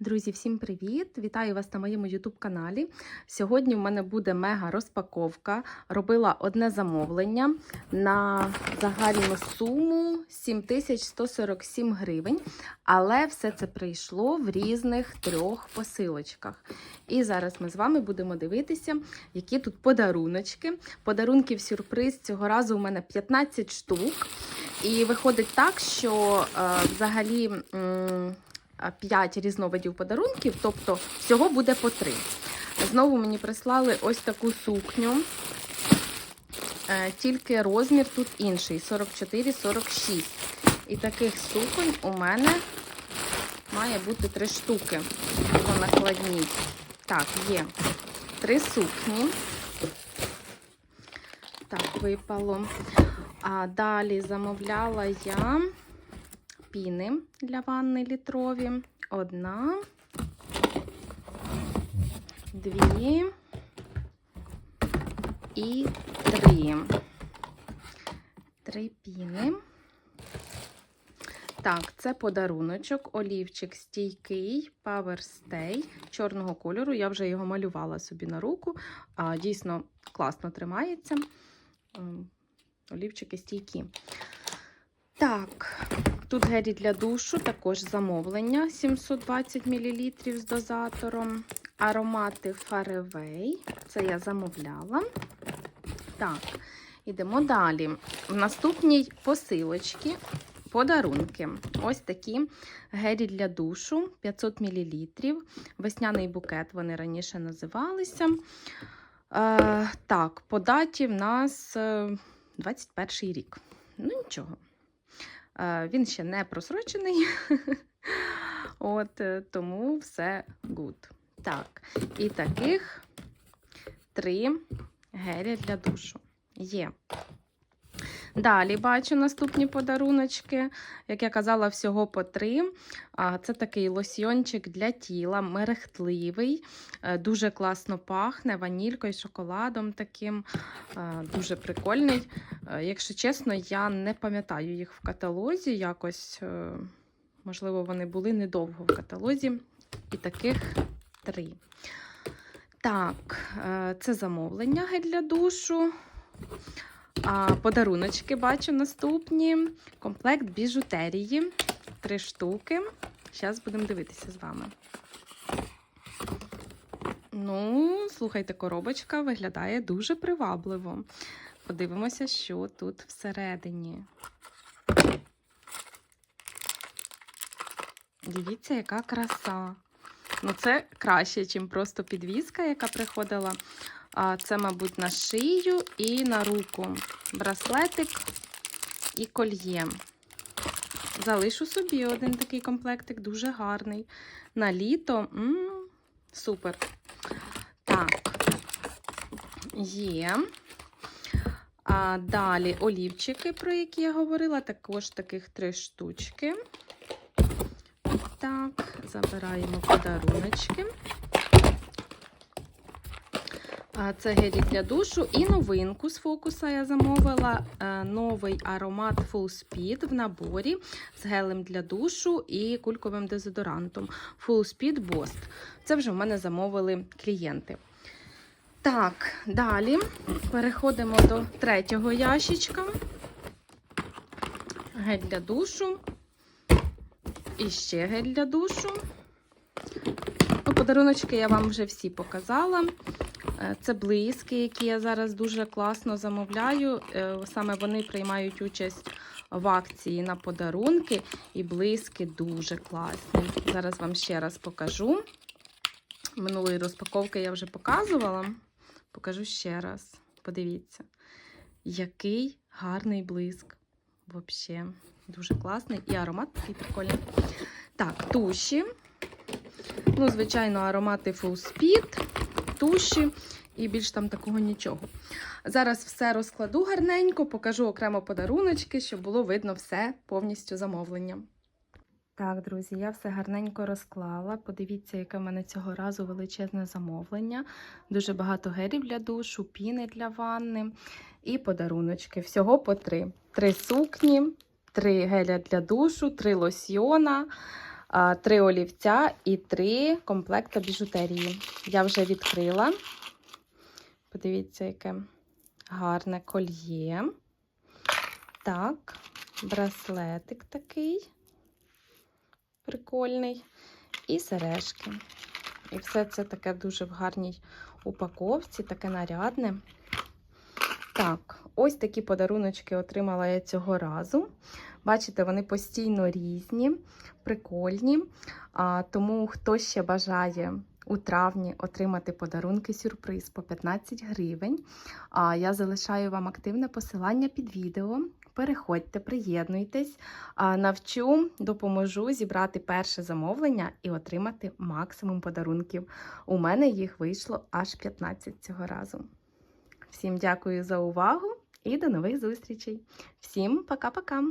Друзі, всім привіт! Вітаю вас на моєму YouTube каналі. Сьогодні в мене буде мега розпаковка. Робила одне замовлення на загальну суму 7147 гривень, але все це прийшло в різних трьох посилочках. І зараз ми з вами будемо дивитися, які тут подаруночки. Подарунків сюрприз цього разу у мене 15 штук. І виходить так, що е, взагалі. м, 5 різновидів подарунків, тобто всього буде по 3. Знову мені прислали ось таку сукню. Е, Тільки розмір тут інший 44-46. І таких суконь у мене має бути 3 штуки по накладній. Так, є три сукні. Так, випало. А далі замовляла я піни для ванни літрові. Одна, дві і три. Три піни. Так, це подаруночок, олівчик стійкий, Power Stay чорного кольору. Я вже його малювала собі на руку. А, Дійсно класно тримається. Ем, Олівчики стійкі. Так, тут гелі для душу, також замовлення 720 мл з дозатором. Аромати Фаревей. Це я замовляла. Так, ідемо далі. В наступній посилочці подарунки. Ось такі гелі для душу 500 мл. Весняний букет вони раніше називалися. Е, так, по даті в нас е, 21 рік. Ну, нічого. Е, Він ще не просрочений. От, е, тому все good. Так, і таких три гелі для душу є. Далі бачу наступні подаруночки. Як я казала, всього по три. Це такий лосьйончик для тіла, мерехтливий, е, дуже класно пахне ванількою, шоколадом таким. е, Дуже прикольний. Е, Якщо чесно, я не пам'ятаю їх в каталозі. Якось, можливо, вони були недовго в каталозі. І таких три. Так, це замовлення гель для душу. А, Подаруночки бачу наступні. Комплект біжутерії. Три штуки. Зараз будемо дивитися з вами. Ну, слухайте, коробочка виглядає дуже привабливо. Подивимося, що тут всередині. Дивіться, яка краса. Ну, це краще, ніж просто підвіска, яка приходила. Це, мабуть, на шию і на руку. Браслетик і кольє. Залишу собі один такий комплектик, дуже гарний. На літо. М -м, супер. Так, є. А далі олівчики, про які я говорила, також таких три штучки. Так, забираємо подаруночки. Це гелі для душу і новинку з фокуса я замовила е, новий аромат Full Speed в наборі з гелем для душу і кульковим дезодорантом Full Speed Bost. Це вже в мене замовили клієнти. Так, далі переходимо до третього ящичка. Гель для душу. І ще гель для душу. Ну, Подаруночки я вам вже всі показала. Е, Це блиски, які я зараз дуже класно замовляю. Е, Саме вони приймають участь в акції на подарунки, і блиски дуже класні. Зараз вам ще раз покажу. Минулої розпаковки я вже показувала. Покажу ще раз. Подивіться, який гарний блиск. Взагалі, дуже класний. І аромат такий прикольний. Так, туші. Ну, звичайно, аромати Full Speed, туші і більш там такого нічого. Зараз все розкладу гарненько, покажу окремо подаруночки, щоб було видно все повністю замовлення. Так, друзі, я все гарненько розклала. Подивіться, яке в мене цього разу величезне замовлення. Дуже багато гелів для душу, піни для ванни і подаруночки. Всього по три. Три сукні, три геля для душу, три лосьйона. Три олівця і три комплекти біжутерії. Я вже відкрила. Подивіться, яке гарне кольє. Так, браслетик такий прикольний. І сережки. І все це таке дуже в гарній упаковці, таке нарядне. Так, ось такі подаруночки отримала я цього разу. Бачите, вони постійно різні, прикольні. А, тому хто ще бажає у травні отримати подарунки сюрприз по 15 гривень, а, я залишаю вам активне посилання під відео. Переходьте, приєднуйтесь, навчу, допоможу зібрати перше замовлення і отримати максимум подарунків. У мене їх вийшло аж 15 цього разу. Всім дякую за увагу і до нових зустрічей. Всім пока-пока!